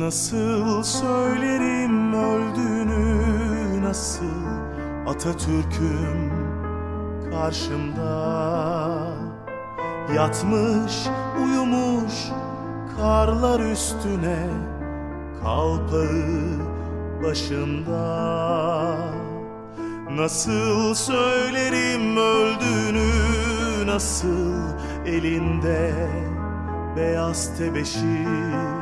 Nasıl söylerim öldüğünü nasıl Atatürk'üm karşımda? Yatmış uyumuş karlar üstüne Kalpağı başında Nasıl söylerim öldüğünü nasıl elinde beyaz tebeşir?